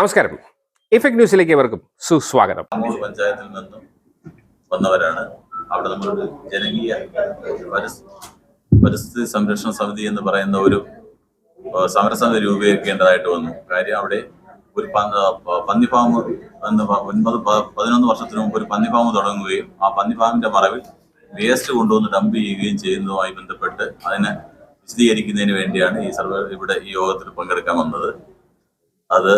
നമസ്കാരം. ഇഫക്ട് ന്യൂസിലേക്ക് ഏവർക്കും സുസ്വാഗതം. പഞ്ചായത്തിൽ നിന്നും വന്നവരാണ്. അവിടെ നമ്മൾ ജനകീയ പരിസ്ഥിതി സംരക്ഷണ സമിതി എന്ന് പറയുന്ന ഒരു സമരസമിതി രൂപീകരിക്കേണ്ടതായിട്ട് വന്നു. കാര്യം അവിടെ ഒരു പന്നി ഫാം എന്ന് ഒൻപത് പതിനൊന്ന് വർഷത്തിന് മുമ്പ് ഒരു പന്നി തുടങ്ങുകയും ആ പന്നി ഫാമിന്റെ മറവിൽ വേസ്റ്റ് കൊണ്ടുവന്ന് ഡംപ് ചെയ്യുകയും ചെയ്യുന്നതുമായി ബന്ധപ്പെട്ട് അതിനെ വിശദീകരിക്കുന്നതിന് വേണ്ടിയാണ് ഈ സർവേ ഇവിടെ ഈ യോഗത്തിൽ പങ്കെടുക്കാൻ വന്നത്. അത്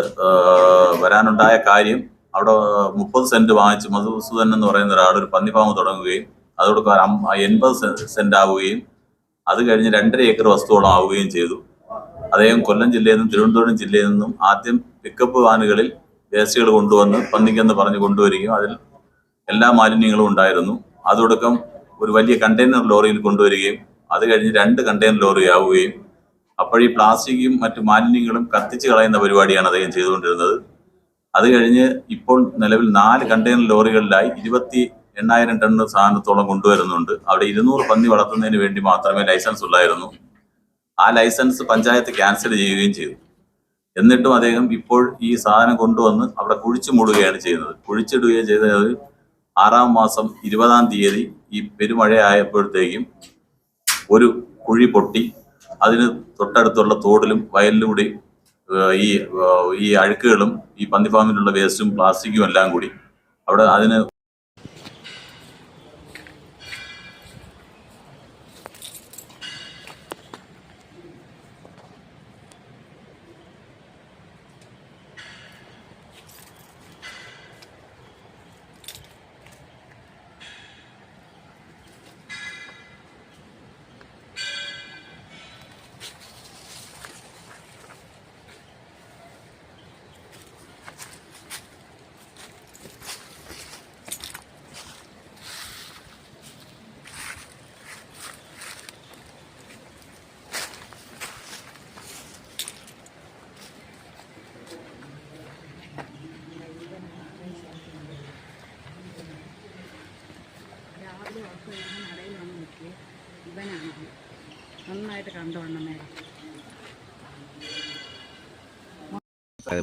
വരാനുണ്ടായ കാര്യം അവിടെ മുപ്പത് സെന്റ് വാങ്ങിച്ച് മധുസൂദൻ എന്ന് പറയുന്ന ഒരാൾ ഒരു പന്നി ഫാം തുടങ്ങുകയും അതോടൊപ്പം എൺപത് സെന്റ് ആവുകയും അത് കഴിഞ്ഞ് രണ്ടര ഏക്കർ വസ്തുവോളം ആവുകയും ചെയ്തു. അദ്ദേഹം കൊല്ലം ജില്ലയിൽ നിന്നും തിരുവനന്തപുരം ജില്ലയിൽ നിന്നും ആദ്യം പിക്കപ്പ് വാനുകളിൽ വേസ്റ്റുകൾ കൊണ്ടുവന്ന് പന്നിക്കെന്ന് പറഞ്ഞ് കൊണ്ടുവരികയും അതിൽ എല്ലാ മാലിന്യങ്ങളും ഉണ്ടായിരുന്നു. അതോടൊപ്പം ഒരു വലിയ കണ്ടെയ്നർ ലോറിയിൽ കൊണ്ടുവരികയും അത് കഴിഞ്ഞ് രണ്ട് കണ്ടെയ്നർ ലോറി ആവുകയും അപ്പോൾ ഈ പ്ലാസ്റ്റിക്കും മറ്റു മാലിന്യങ്ങളും കത്തിച്ച് കളയുന്ന പരിപാടിയാണ് അദ്ദേഹം ചെയ്തുകൊണ്ടിരുന്നത്. അത് കഴിഞ്ഞ് ഇപ്പോൾ നിലവിൽ നാല് കണ്ടെയ്നർ ലോറികളിലായി ഇരുപത്തി എണ്ണായിരം ടൺ സാധനത്തോളം കൊണ്ടുവരുന്നുണ്ട്. അവിടെ ഇരുന്നൂറ് പന്നി വളർത്തുന്നതിന് വേണ്ടി മാത്രമേ ലൈസൻസ് ഉള്ളായിരുന്നു. ആ ലൈസൻസ് പഞ്ചായത്ത് ക്യാൻസൽ ചെയ്യുകയും ചെയ്തു. എന്നിട്ടും അദ്ദേഹം ഇപ്പോൾ ഈ സാധനം കൊണ്ടുവന്ന് അവിടെ കുഴിച്ചു മൂടുകയാണ് ചെയ്യുന്നത്. കുഴിച്ചിടുകയും ചെയ്തത് ആറാം മാസം ഇരുപതാം തീയതി ഈ പെരുമഴയായപ്പോഴത്തേക്കും ഒരു കുഴി പൊട്ടി. അതിന് തൊട്ടടുത്തുള്ള തോടിലും വയലിലും കൂടി ഈ ഈ അഴുക്കുകളും ഈ പന്നിഫാമിലുള്ള വേസ്റ്റും പ്ലാസ്റ്റിക്കും എല്ലാം കൂടി അവിടെ അതിന് കഴിഞ്ഞ് നടയിൽ വന്ന് നിൽക്കുക ഇവനാണ് നന്നായിട്ട് കണ്ടോണം മേഡം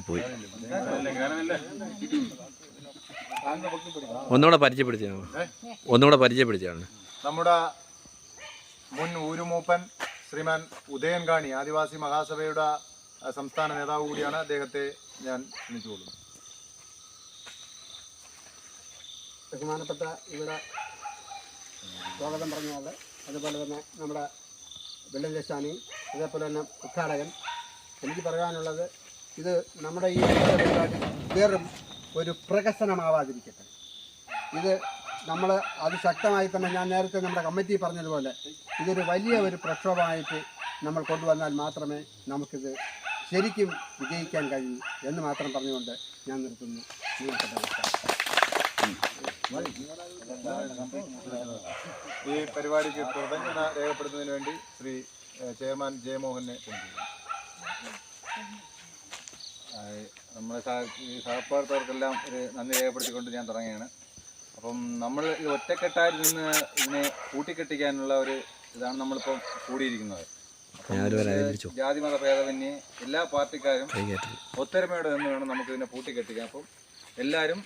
പോയി ഒന്നുകൂടെ പരിചയപ്പെടുത്തിയാണ്? ഒന്നുകൂടെ പരിചയപ്പെടുത്തിയാണ്? നമ്മുടെ മുൻ ഊരുമൂപ്പൻ ശ്രീമാൻ ഉദയൻ കാണി ആദിവാസി മഹാസഭയുടെ സംസ്ഥാന നേതാവ് കൂടിയാണ് അദ്ദേഹത്തെ ഞാൻ ക്ഷണിച്ചുകൊള്ളുന്നു ബഹുമാനപ്പെട്ട ഇവിടെ സ്വാഗതം പറഞ്ഞയാൾ അതുപോലെ തന്നെ നമ്മുടെ വെള്ളലശാനി അതേപോലെ തന്നെ ഉദ്ഘാടകൻ. എനിക്ക് പറയാനുള്ളത് ഇത് നമ്മുടെ ഈ പരിപാടി വെറും ഒരു പ്രകസനമാവാതിരിക്കട്ടെ ഇത് നമ്മൾ അത് ശക്തമായി തന്നെ ഞാൻ നേരത്തെ നമ്മുടെ കമ്മിറ്റി പറഞ്ഞതുപോലെ ഇതൊരു വലിയ ഒരു പ്രക്ഷോഭമായിട്ട് നമ്മൾ കൊണ്ടുവന്നാൽ മാത്രമേ നമുക്കിത് ശരിക്കും വിജയിക്കാൻ കഴിയൂ എന്ന് മാത്രം പറഞ്ഞുകൊണ്ട് ഞാൻ നിർത്തുന്നു. നിങ്ങൾക്ക് ഈ പരിപാടിക്ക് തുടങ്ങി രേഖപ്പെടുത്തുന്നതിന് വേണ്ടി ശ്രീ ചെയർമാൻ ജയമോഹനെ ക്ഷണിക്കുന്നു ഈ സഹപ്രവർത്തകർക്കെല്ലാം ഒരു നന്ദി രേഖപ്പെടുത്തിക്കൊണ്ട് ഞാൻ തുടങ്ങുകയാണ്. അപ്പം നമ്മൾ ഈ ഒറ്റക്കെട്ടായി നിന്ന് ഇതിനെ കൂട്ടിക്കെട്ടിക്കാനുള്ള ഒരു ഇതാണ് നമ്മളിപ്പം കൂടിയിരിക്കുന്നത്. ജാതി മത ഭേദമന്യേ എല്ലാ പാർട്ടിക്കാരും ഒത്തൊരുമയോടെ നിന്ന് വേണം നമുക്ക് ഇതിനെ കൂട്ടിക്കെട്ടിക്കാൻ. അപ്പം എല്ലാവരും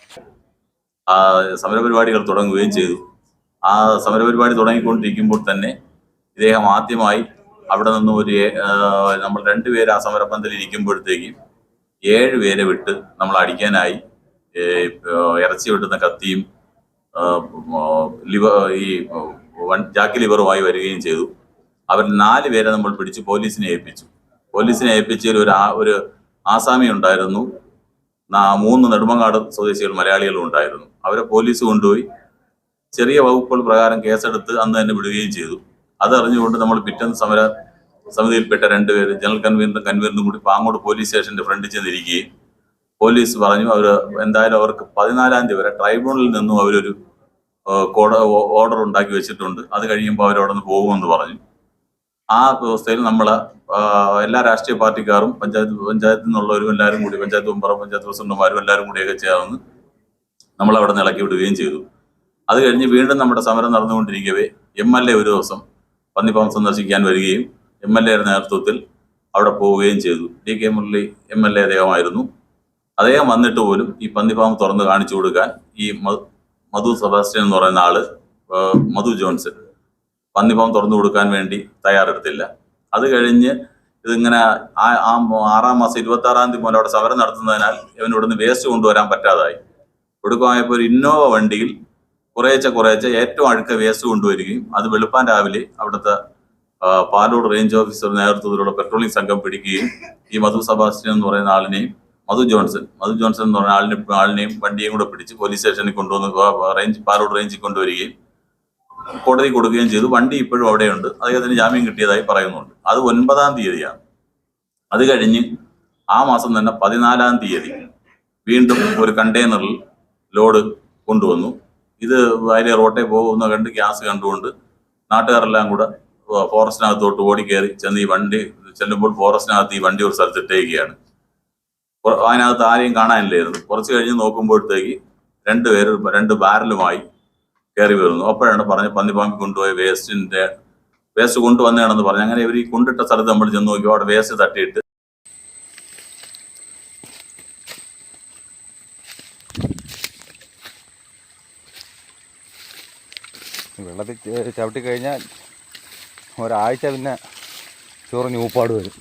സമരപരിപാടികൾ തുടങ്ങുകയും ചെയ്തു. ആ സമരപരിപാടി തുടങ്ങിക്കൊണ്ടിരിക്കുമ്പോൾ തന്നെ ഇദ്ദേഹം ആദ്യമായി അവിടെ നിന്ന് ഒരു നമ്മൾ രണ്ടുപേര് ആ സമരപന്തലിൽ ഇരിക്കുമ്പോഴത്തേക്കും ഏഴ് പേരെ വിട്ട് നമ്മൾ അടിക്കാനായി ഇറച്ചി വെട്ടുന്ന കത്തിയും ലിവർ ഈ ജാക്കി ലിവറുമായി വരികയും ചെയ്തു. അവർ നാല് പേരെ നമ്മൾ പിടിച്ച് പോലീസിനെ ഏൽപ്പിച്ചു. പോലീസിനെ ഏൽപ്പിച്ചതിൽ ഒരു ഒരു ആസാമി ഉണ്ടായിരുന്നു. മൂന്ന് നെടുമങ്ങാട് സ്വദേശികൾ മലയാളികളും ഉണ്ടായിരുന്നു. അവരെ പോലീസ് കൊണ്ടുപോയി ചെറിയ വകുപ്പുകൾ പ്രകാരം കേസെടുത്ത് അന്ന് തന്നെ വിടുകയും ചെയ്തു. അതറിഞ്ഞുകൊണ്ട് നമ്മൾ പിറ്റേന്ന് സമര സമിതിയിൽപ്പെട്ട രണ്ടുപേര് ജനറൽ കൺവീനറും കൺവീനറും കൂടി പാങ്ങോട് പോലീസ് സ്റ്റേഷന്റെ ഫ്രണ്ടിൽ ചെന്നിരിക്കുകയും പോലീസ് പറഞ്ഞു അവർ എന്തായാലും അവർക്ക് പതിനാലാം തീയതി വരെ ട്രൈബ്യൂണലിൽ നിന്നും അവരൊരു കോട ഓർഡർ ഉണ്ടാക്കി വെച്ചിട്ടുണ്ട്. അത് കഴിയുമ്പോൾ അവരവിടെ നിന്ന് പോകുമെന്ന് പറഞ്ഞു. ആ വ്യവസ്ഥയിൽ നമ്മൾ എല്ലാ രാഷ്ട്രീയ പാർട്ടിക്കാരും പഞ്ചായത്ത് പഞ്ചായത്തിൽ നിന്നുള്ളവരും എല്ലാവരും കൂടി പഞ്ചായത്ത് മെമ്പറും പഞ്ചായത്ത് പ്രസിഡന്റുമാരും എല്ലാവരും കൂടിയൊക്കെ ചേർന്ന് നമ്മൾ അവിടെ നിന്ന് ഇളക്കി വിടുകയും ചെയ്തു. അത് കഴിഞ്ഞ് വീണ്ടും നമ്മുടെ സമരം നടന്നുകൊണ്ടിരിക്കവേ എം എൽ എ ഒരു ദിവസം പന്നിപ്പാം സന്ദർശിക്കാൻ വരികയും എം എൽ എയുടെ നേതൃത്വത്തിൽ അവിടെ പോവുകയും ചെയ്തു. D K Murali M L A അദ്ദേഹമായിരുന്നു. അദ്ദേഹം വന്നിട്ട് പോലും ഈ പന്നി ഫാം തുറന്ന് കാണിച്ചു കൊടുക്കാൻ ഈ മധു സെബാസ്റ്റ്യൻ എന്ന് പറയുന്ന ആൾ മധു ജോൺസൺ പന്നി തുറന്നു കൊടുക്കാൻ വേണ്ടി തയ്യാറെടുത്തില്ല. അത് കഴിഞ്ഞ് ഇതിങ്ങനെ ആ ആറാം മാസം ഇരുപത്തി ആറാം തീയതി മുതൽ അവിടെ സമരം നടത്തുന്നതിനാൽ ഇവൻ ഇവിടുന്ന് വേസ്റ്റ് കൊണ്ടുവരാൻ പറ്റാതായി. ഒടുക്കമായപ്പോൾ ഒരു ഇന്നോവ വണ്ടിയിൽ കുറേശ്ശെ കുറേശ്ശെ ഏറ്റവും അഴുക്ക വേസ്റ്റ് കൊണ്ടുവരികയും അത് വെളുപ്പാൻ രാവിലെ അവിടുത്തെ പാലോട് റേഞ്ച് ഓഫീസർ നേതൃത്വത്തിലുള്ള പെട്രോളിംഗ് സംഘം പിടിക്കുകയും ഈ മധു സെബാസ്റ്റ്യൻ എന്ന് പറയുന്ന ആളിനെയും മധു ജോൺസൺ മധു ജോൺസൺ എന്ന് പറയുന്ന ആളിനെ ആളിനെയും വണ്ടിയും കൂടെ പിടിച്ച് പോലീസ് സ്റ്റേഷനിൽ കൊണ്ടുവന്ന് റേഞ്ച് പാലോട് റേഞ്ചിൽ കൊണ്ടുവരികയും കോടതി കൊടുക്കുകയും ചെയ്തു. വണ്ടി ഇപ്പോഴും അവിടെയുണ്ട്. അദ്ദേഹത്തിന് ജാമ്യം കിട്ടിയതായി പറയുന്നുണ്ട്. അത് ഒൻപതാം തീയതിയാണ്. അത് കഴിഞ്ഞ് ആ മാസം തന്നെ പതിനാലാം തീയതി വീണ്ടും ഒരു കണ്ടെയ്നറിൽ ലോഡ് കൊണ്ടുവന്നു. ഇത് അതിലെ റോട്ടേ പോകുന്ന കണ്ട് ഗ്യാസ് കണ്ടുകൊണ്ട് നാട്ടുകാരെല്ലാം കൂടെ ഫോറസ്റ്റിനകത്തോട്ട് ഓടിക്കയറി ചെന്ന് ഈ വണ്ടി ചെല്ലുമ്പോൾ ഫോറസ്റ്റിനകത്ത് ഈ വണ്ടി ഒരു സ്ഥലത്ത് ഇട്ടേക്കുകയാണ്. അതിനകത്ത് ആരെയും കാണാനില്ലായിരുന്നു. കുറച്ച് കഴിഞ്ഞ് നോക്കുമ്പോഴത്തേക്ക് രണ്ട് പേര് രണ്ട് ബാരലുമായി കയറി വരുന്നു. അപ്പോഴാണ് പറഞ്ഞ് പന്നിപ്പാമ്പി കൊണ്ടുപോയ വേസ്റ്റിന്റെ വേസ്റ്റ് കൊണ്ടുവന്നതാണെന്ന് പറഞ്ഞു. അങ്ങനെ ഇവർ ഈ കൊണ്ടിട്ട സ്ഥലത്ത് നമ്മൾ ചെന്ന് നോക്കി. അവിടെ വേസ്റ്റ് തട്ടിയിട്ട് വെള്ളത്തിൽ ചവിട്ടി കഴിഞ്ഞാൽ ഒരാഴ്ച പിന്നെ ചോറ് ഊപ്പാട് വരും.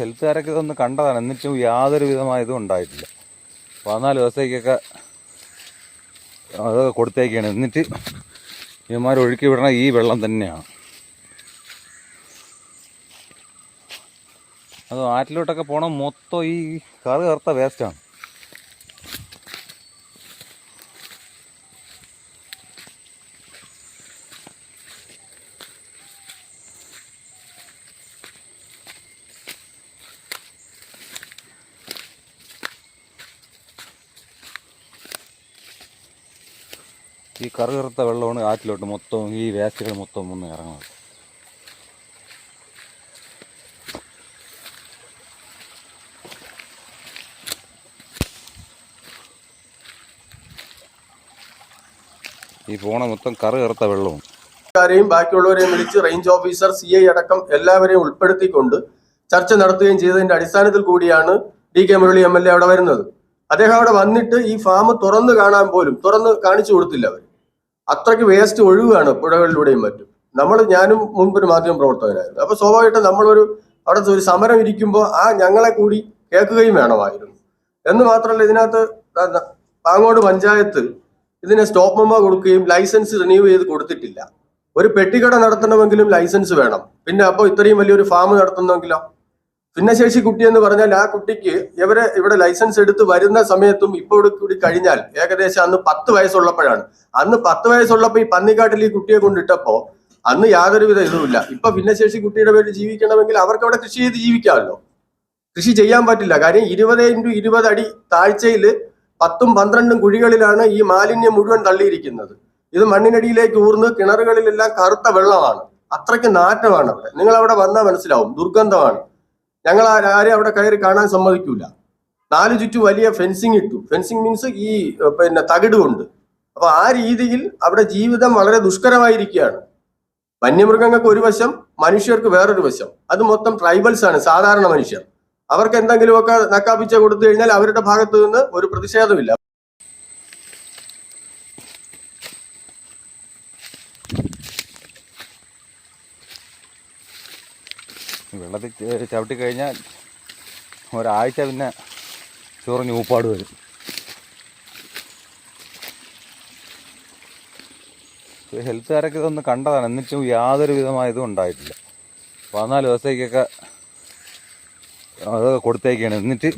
ഹെൽത്തുകാരൊക്കെ ഇതൊന്ന് കണ്ടതാണ്. എന്നിട്ടും യാതൊരു വിധമായ ഇതും ഉണ്ടായിട്ടില്ല. പതിനാല് ദിവസത്തേക്കൊക്കെ അത് കൊടുത്തേക്കാണ്. എന്നിട്ട് ഇവന്മാർ ഒഴുക്കി വിടണ ഈ വെള്ളം തന്നെയാണ്. അത് ആറ്റിലോട്ടൊക്കെ പോകണം മൊത്തം ഈ കറ് കറുത്ത വേസ്റ്റാണ് ഈ കറുകറുത്ത വെള്ളമാണ് ആറ്റിലോട്ട് മൊത്തം ഈ വേസ്റ്റുകൾ മൊത്തം വന്ന് ഇറങ്ങുന്നത്. ഈ പോണ മൊത്തം കറുകറുത്ത വെള്ളവും. ക്കാരെയും ബാക്കിയുള്ളവരെയും വിളിച്ച് റേഞ്ച് ഓഫീസർ സി ഐ അടക്കം എല്ലാവരെയും ഉൾപ്പെടുത്തിക്കൊണ്ട് ചർച്ച നടത്തുകയും ചെയ്തതിന്റെ അടിസ്ഥാനത്തിൽ കൂടിയാണ് D K Murali M L A അവിടെ വരുന്നത്. അദ്ദേഹം അവിടെ വന്നിട്ട് ഈ ഫാം തുറന്നു കാണാൻ പോലും തുറന്ന് കാണിച്ചു കൊടുത്തില്ല അവർ അത്രയ്ക്ക് വേസ്റ്റ് ഒഴുകുകയാണ് പുഴകളിലൂടെയും മറ്റും. നമ്മൾ ഞാനും മുൻപൊരു മാധ്യമ പ്രവർത്തകനായിരുന്നു. അപ്പൊ സ്വാഭാവികമായിട്ടും നമ്മളൊരു അവിടെ ഒരു സമരം ഇരിക്കുമ്പോൾ ആ ഞങ്ങളെ കൂടി കേൾക്കുകയും വേണമായിരുന്നു. എന്ന് മാത്രമല്ല ഇതിനകത്ത് പാങ്ങോട് പഞ്ചായത്ത് ഇതിനെ സ്റ്റോപ്പ് മെമ്പർ കൊടുക്കുകയും ലൈസൻസ് റിന്യൂ ചെയ്ത് കൊടുത്തിട്ടില്ല. ഒരു പെട്ടിക്കട നടത്തണമെങ്കിലും ലൈസൻസ് വേണം. പിന്നെ അപ്പോൾ ഇത്രയും വലിയൊരു ഫാം നടത്തുന്നെങ്കിലോ? ഭിന്നശേഷി കുട്ടി എന്ന് പറഞ്ഞാൽ ആ കുട്ടിക്ക് ഇവരെ ഇവിടെ ലൈസൻസ് എടുത്ത് വരുന്ന സമയത്തും ഇപ്പോൾ കൂടി കഴിഞ്ഞാൽ ഏകദേശം അന്ന് പത്ത് വയസ്സുള്ളപ്പോഴാണ്. അന്ന് പത്ത് വയസ്സുള്ളപ്പോൾ ഈ പന്നിക്കാട്ടിൽ ഈ കുട്ടിയെ കൊണ്ടിട്ടപ്പോ അന്ന് യാതൊരുവിധ ഇതുമില്ല. ഇപ്പൊ ഭിന്നശേഷി കുട്ടിയുടെ പേരിൽ ജീവിക്കണമെങ്കിൽ അവർക്ക് അവിടെ കൃഷി ചെയ്ത് ജീവിക്കാമല്ലോ. കൃഷി ചെയ്യാൻ പറ്റില്ല. കാര്യം ഇരുപത് ഇന്റു ഇരുപത് അടി താഴ്ചയിൽ പത്തും പന്ത്രണ്ടും കുഴികളിലാണ് ഈ മാലിന്യം മുഴുവൻ തള്ളിയിരിക്കുന്നത്. ഇത് മണ്ണിനടിയിലേക്ക് ഊർന്ന് കിണറുകളിലെല്ലാം കറുത്ത വെള്ളമാണ്. അത്രയ്ക്ക് നാറ്റമാണ് അവിടെ. നിങ്ങൾ അവിടെ വന്നാൽ മനസ്സിലാവും. ദുർഗന്ധമാണ്. ഞങ്ങൾ ആരെ ആരെയും അവിടെ കയറി കാണാൻ സമ്മതിക്കൂല. നാല് ചുറ്റും വലിയ ഫെൻസിങ് ഇട്ടു. ഫെൻസിങ് മീൻസ് ഈ പിന്നെ തകിട് കൊണ്ട് അപ്പൊ ആ രീതിയിൽ അവിടെ ജീവിതം വളരെ ദുഷ്കരമായിരിക്കുകയാണ്. വന്യമൃഗങ്ങൾക്ക് ഒരു വശം മനുഷ്യർക്ക് വേറൊരു വശം. അത് മൊത്തം ട്രൈബൽസ് ആണ് സാധാരണ മനുഷ്യർ. അവർക്ക് എന്തെങ്കിലുമൊക്കെ നക്കാപ്പിച്ച കൊടുത്തു കഴിഞ്ഞാൽ അവരുടെ ഭാഗത്തു നിന്ന് ഒരു പ്രതിഷേധമില്ല. വെള്ളത്തിൽ ചവിട്ടി കഴിഞ്ഞാൽ ഒരാഴ്ച പിന്നെ ചൊറിഞ്ഞ് ഊപ്പാട് വരും. ഹെൽത്തുകാരൊക്കെ ഇതൊന്ന് കണ്ടതാണ്. എന്നിട്ടും യാതൊരു വിധമായ ഇതും ഉണ്ടായിട്ടില്ല. പതിനാല് ദിവസത്തേക്കൊക്കെ അത് കൊടുത്തേക്കാണ്. എന്നിട്ട്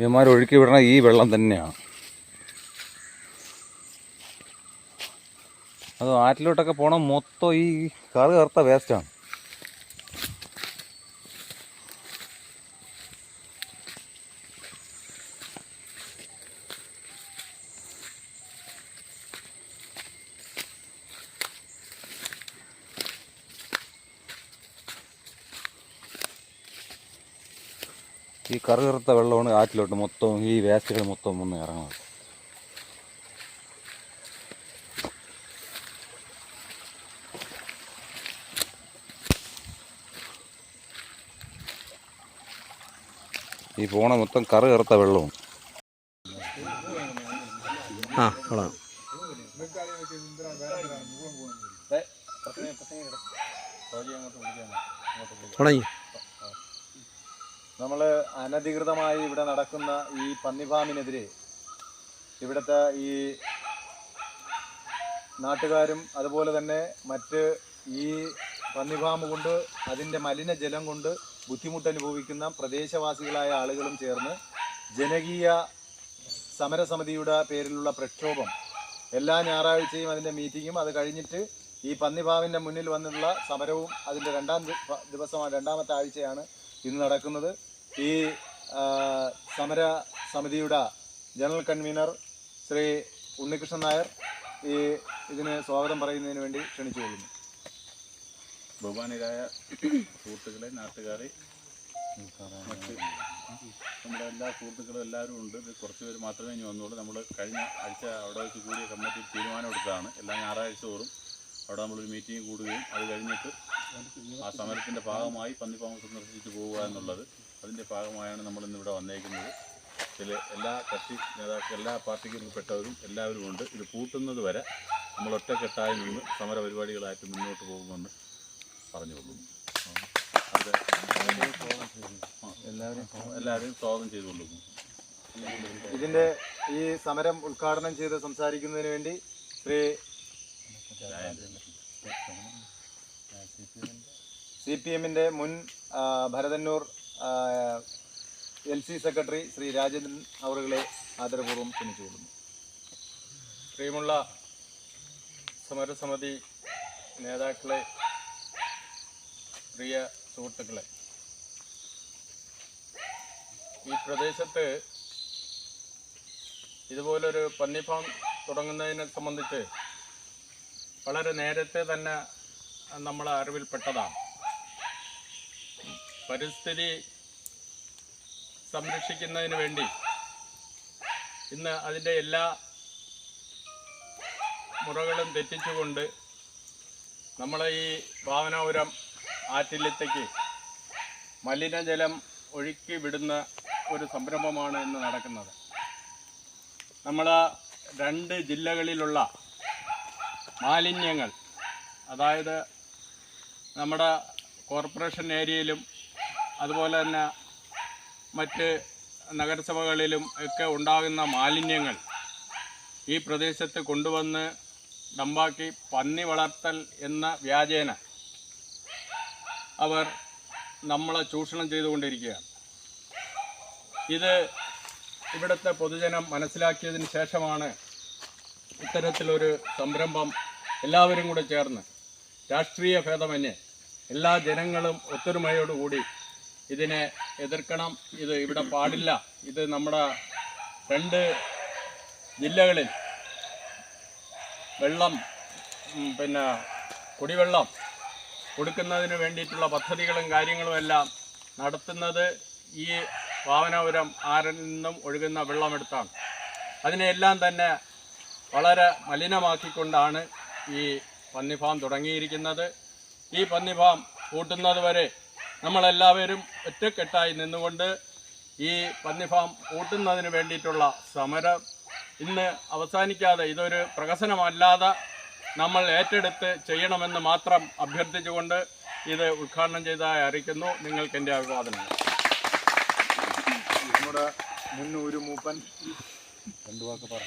ഇവന്മാർ ഒഴുക്കി വിടണ ഈ വെള്ളം തന്നെയാണ്. അത് ആറ്റിലോട്ടൊക്കെ പോകണം മൊത്തം ഈ കറ് കറുത്ത വേസ്റ്റാണ് ഈ കറ് കറുത്ത വെള്ളമാണ് ആറ്റിലോട്ട് മൊത്തം ഈ വേസ്റ്റുകൾ മൊത്തം വന്ന് ഇറങ്ങുന്നത്. ഈ പോണ മൊത്തം കറ് കറുത്ത വെള്ളവും. ആ കൊള്ളാം. തുടങ്ങി നമ്മൾ അനധികൃതമായി ഇവിടെ നടക്കുന്ന ഈ പന്നിഫാമിനെതിരെ ഇവിടുത്തെ ഈ നാട്ടുകാരും അതുപോലെ തന്നെ മറ്റ് ഈ പന്നിഫാം കൊണ്ട് അതിന്റെ മലിനജലം കൊണ്ട് ബുദ്ധിമുട്ടനുഭവിക്കുന്ന പ്രദേശവാസികളായ ആളുകളും ചേർന്ന് ജനകീയ സമരസമിതിയുടെ പേരിലുള്ള പ്രക്ഷോഭം എല്ലാ ഞായറാഴ്ചയും അതിന്റെ മീറ്റിങ്ങും അത് കഴിഞ്ഞിട്ട് ഈ പന്നിഭാവിന്റെ മുന്നിൽ വന്നിട്ടുള്ള സമരവും അതിന്റെ രണ്ടാം ദിവസമാണ് രണ്ടാമത്തെ ആഴ്ചയാണ് ഇന്ന് നടക്കുന്നത് ഈ സമര സമിതിയുടെ ജനറൽ കൺവീനർ ശ്രീ ഉണ്ണികൃഷ്ണൻ നായർ ഈ ഇതിന് സ്വാഗതം പറയുന്നതിന് വേണ്ടി ക്ഷണിച്ചുകൊള്ളുന്നു ബഹുമാനരായ സുഹൃത്തുക്കളെ നാട്ടുകാരെ നമ്മുടെ എല്ലാ സുഹൃത്തുക്കളും എല്ലാവരും ഉണ്ട്. ഇത് കുറച്ച് പേര് മാത്രമേ ഇനി വന്നുള്ളൂ. നമ്മൾ കഴിഞ്ഞ ആഴ്ച അവിടെ വെച്ച് കൂടിയ കമ്മിറ്റി തീരുമാനമെടുത്തതാണ് എല്ലാ ഞായറാഴ്ച തോറും അവിടെ നമ്മളൊരു മീറ്റിംഗ് കൂടുകയും അത് കഴിഞ്ഞിട്ട് ആ സമരത്തിന്റെ ഭാഗമായി പന്നിപ്പാമ്പ് സന്ദർശിച്ച് പോവുക എന്നുള്ളത് അതിന്റെ ഭാഗമായാണ് നമ്മൾ ഇന്ന് ഇവിടെ വന്നേക്കുന്നത്. ഇതിൽ എല്ലാ കക്ഷി നേതാക്കൾ എല്ലാ പാർട്ടികളിൽപ്പെട്ടവരും എല്ലാവരും ഉണ്ട്. ഇത് പൂട്ടുന്നത് വരെ നമ്മൾ ഒറ്റക്കെട്ടായി നിന്ന് സമര പരിപാടികളായിട്ട് മുന്നോട്ട് പോകുമെന്ന് പറഞ്ഞുകൊള്ളുന്നു. അത് എല്ലാവരും എല്ലാവരെയും സ്വാഗതം ചെയ്തുകൊള്ളുന്നു. ഇതിന്റെ ഈ സമരം ഉദ്ഘാടനം ചെയ്ത് സംസാരിക്കുന്നതിന് വേണ്ടി ശ്രീ സി പി എമ്മിന്റെ മുൻ Bharathannoor L C secretary Sree Rajendran അവറുകളെ ആദരപൂർവം ക്ഷണിച്ചുകൊള്ളുന്നു പ്രിയമുള്ള സമരസമിതി നേതാക്കളെ പ്രിയ സുഹൃത്തുക്കളെ ഈ പ്രദേശത്ത് ഇതുപോലൊരു പന്നി ഫാം തുടങ്ങുന്നതിനെ സംബന്ധിച്ച് വളരെ നേരത്തെ തന്നെ നമ്മൾ അറിവിൽപ്പെട്ടതാണ്. പരിസ്ഥിതി സംരക്ഷിക്കുന്നതിന് വേണ്ടി ഇന്ന് അതിന്റെ എല്ലാ മുറകളും തെറ്റിച്ചുകൊണ്ട് നമ്മളെ ഈ ഭാവനാപുരം ആറ്റില്ലത്തേക്ക് മലിനജലം ഒഴുക്കി വിടുന്ന ഒരു സംരംഭമാണ് ഇന്ന് നടക്കുന്നത്. നമ്മൾ രണ്ട് ജില്ലകളിലുള്ള മാലിന്യങ്ങൾ അതായത് നമ്മുടെ കോർപ്പറേഷൻ ഏരിയയിലും അതുപോലെ തന്നെ മറ്റ് നഗരസഭകളിലും ഒക്കെ ഉണ്ടാകുന്ന മാലിന്യങ്ങൾ ഈ പ്രദേശത്ത് കൊണ്ടുവന്ന് ഡമ്പാക്കി പന്നി വളർത്തൽ എന്ന വ്യാജേന അവർ നമ്മളെ ചൂഷണം ചെയ്തുകൊണ്ടിരിക്കുകയാണ്. ഇത് ഇവിടുത്തെ പൊതുജനം മനസ്സിലാക്കിയതിന് ശേഷമാണ് ഇത്തരത്തിലൊരു സംരംഭം എല്ലാവരും കൂടെ ചേർന്ന് രാഷ്ട്രീയ ഭേദമന്യേ എല്ലാ ജനങ്ങളും ഒത്തൊരുമയോടുകൂടി ഇതിനെ എതിർക്കണം. ഇത് ഇവിടെ പാടില്ല. ഇത് നമ്മുടെ രണ്ട് ജില്ലകളിൽ വെള്ളം പിന്നെ കുടിവെള്ളം കൊടുക്കുന്നതിന് വേണ്ടിയിട്ടുള്ള പദ്ധതികളും കാര്യങ്ങളും എല്ലാം നടത്തുന്നത് ഈ വാവനപുരം ആറിൽ നിന്നും ഒഴുകുന്ന വെള്ളമെടുത്താണ്. അതിനെല്ലാം തന്നെ വളരെ മലിനമാക്കിക്കൊണ്ടാണ് ഈ പന്നിഫാം തുടങ്ങിയിരിക്കുന്നത്. ഈ പന്നി ഫാം കൂട്ടുന്നത് വരെ നമ്മളെല്ലാവരും ഒറ്റക്കെട്ടായി നിന്നുകൊണ്ട് ഈ പന്നി ഫാം കൂട്ടുന്നതിന് വേണ്ടിയിട്ടുള്ള സമരം ഇന്ന് അവസാനിക്കാതെ ഇതൊരു പ്രഹസനമല്ലാതെ നമ്മൾ ഏറ്റെടുത്ത് ചെയ്യണമെന്ന് മാത്രം അഭ്യർത്ഥിച്ചുകൊണ്ട് ഇത് ഉദ്ഘാടനം ചെയ്തതായി അറിയിക്കുന്നു നിങ്ങൾക്ക് എന്റെ അഭിവാദനങ്ങൾ നമ്മുടെ മുന്നൂരു മൂപ്പൻ രണ്ടു വാക്ക് പറ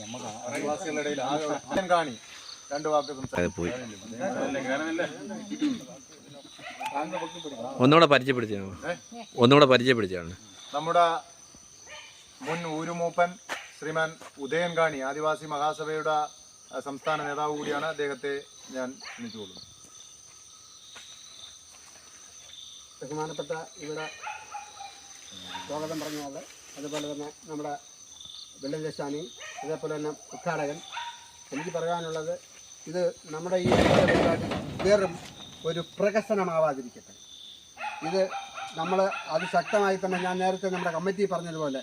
നമുക്ക് ആദിവാസികളുടെ കാണി രണ്ടു വാക്ക് അത് സംസാരിക്കും പോയി ഒന്നുകൂടെ പരിചയപ്പെടുത്തിയാണ് ഒന്നുകൂടെ പരിചയപ്പെടുത്തിയാണ്. നമ്മുടെ മുൻ ഊരുമൂപ്പൻ ശ്രീമാൻ ഉദയൻ കാണി ആദിവാസി മഹാസഭയുടെ സംസ്ഥാന നേതാവ് കൂടിയാണ് അദ്ദേഹത്തെ ഞാൻ ക്ഷണിച്ചുകൊള്ളുന്നു ബഹുമാനപ്പെട്ട ഇവിടെ സ്വാഗതം പറഞ്ഞ ആൾ അതുപോലെ തന്നെ നമ്മുടെ വെള്ളലശാനി അതേപോലെ തന്നെ ഉദ്ഘാടകൻ. എനിക്ക് പറയാനുള്ളത് ഇത് നമ്മുടെ ഈ പരിപാടി വെറും ഒരു പ്രഹസനമാവാതിരിക്കട്ടെ. ഇത് നമ്മൾ അത് ശക്തമായി തന്നെ ഞാൻ നേരത്തെ നമ്മുടെ കമ്മിറ്റി പറഞ്ഞതുപോലെ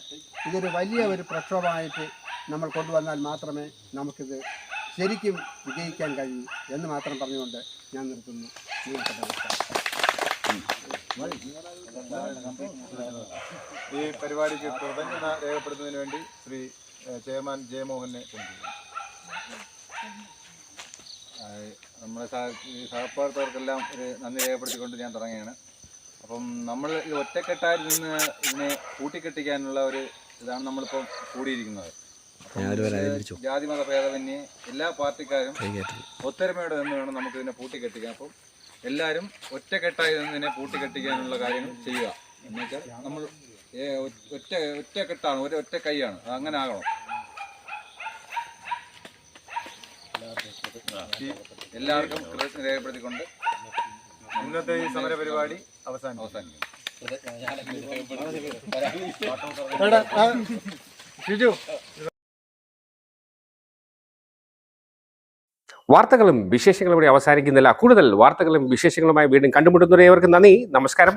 ഇതൊരു വലിയ ഒരു പ്രക്ഷോഭമായിട്ട് നമ്മൾ കൊണ്ടുവന്നാൽ മാത്രമേ നമുക്കിത് ശരിക്കും വിജയിക്കാൻ കഴിയൂ എന്ന് മാത്രം പറഞ്ഞുകൊണ്ട് ഞാൻ നിർത്തുന്നു. ഈ പരിപാടിക്ക് കൃതജ്ഞത രേഖപ്പെടുത്തുന്നതിന് വേണ്ടി ശ്രീ ചെയർമാൻ ജയമോഹനെ ക്ഷണിക്കുന്നു നമ്മുടെ സഹപ്രവർത്തകർക്കെല്ലാം ഒരു നന്ദി രേഖപ്പെടുത്തിക്കൊണ്ട് ഞാൻ തുടങ്ങുകയാണ്. അപ്പം നമ്മൾ ഈ ഒറ്റക്കെട്ടായി നിന്ന് ഇതിനെ കൂട്ടിക്കെട്ടിക്കാനുള്ള ഒരു ഇതാണ് നമ്മളിപ്പം കൂടിയിരിക്കുന്നത്. ജാതി മത ഭേദമന്യേ എല്ലാ പാർട്ടിക്കാരും ഒത്തൊരുമയോടെ നിന്ന് വേണം നമുക്ക് ഇതിനെ പൂട്ടിക്കെട്ടിക്കാൻ. അപ്പം എല്ലാവരും ഒറ്റക്കെട്ടായി നിന്ന് ഇതിനെ പൂട്ടിക്കെട്ടിക്കാനുള്ള കാര്യങ്ങൾ ചെയ്യുക. എന്നുവെച്ചാൽ നമ്മൾ ഒറ്റ ഒറ്റക്കെട്ടാണ് ഒരു ഒറ്റ കൈയാണ് അങ്ങനെ ആകണം. എല്ലാവർക്കും കൃതജ്ഞത രേഖപ്പെടുത്തിക്കൊണ്ട് ഇന്നത്തെ ഈ സമര പരിപാടി അവസാനം അവസാനിക്കും ഷിജു. വാർത്തകളും വിശേഷങ്ങളും ഇവിടെ അവസാനിക്കുന്നില്ല. കൂടുതൽ വാർത്തകളും വിശേഷങ്ങളുമായി വീണ്ടും കണ്ടുമുട്ടുന്നവരെ ഏവർക്കും നന്ദി. നമസ്കാരം.